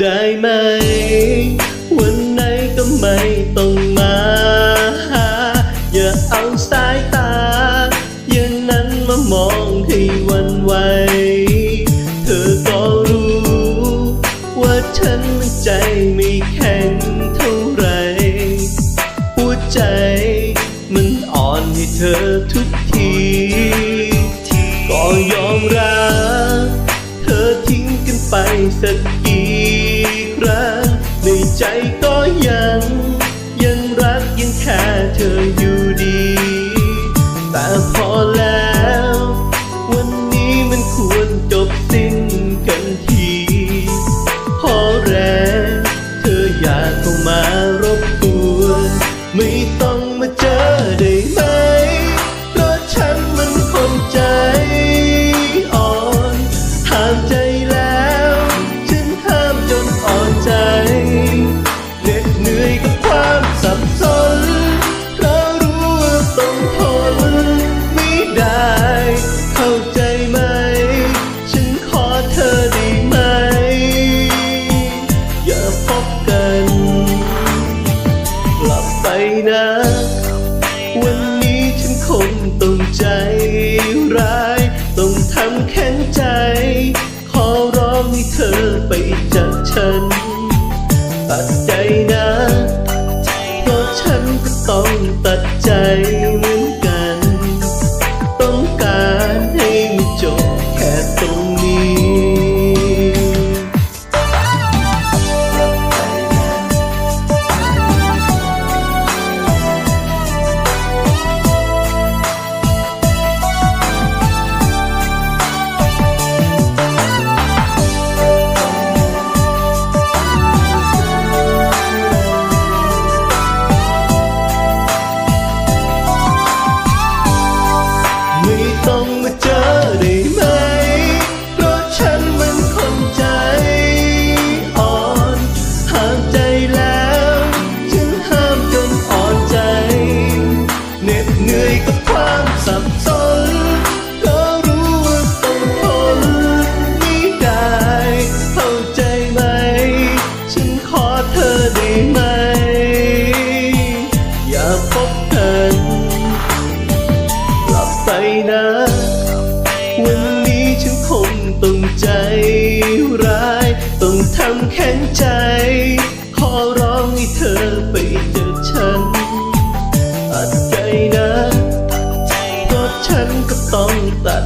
ได้ไหม วันไหนก็ไม่ต้องมาหาอย่าเอาสายตา อย่างนั้นมามองให้วันไหว เธอก็รู้ ว่าฉันมันใจไม่แข็งเท่าไหรหัวใจ มันอ่อนให้เธอทุกที ก็ยอมรับ เธอทิ้งกันไปสัก ใจก็ยัง ยังรักยังแค่เธออยู่ดี แต่พอแล้ว วันนี้ฉันคงต้องใจร้าย ต้องทำแข็งใจ ขอร้องให้เธอไปจากฉัน ตัดใจนะเพราะฉันก็ต้องตัดใจ ไำแข็งใจ ขอร้องให้เธอไปเจอฉันตัดใจนะเพราะฉันก็ต้องตัด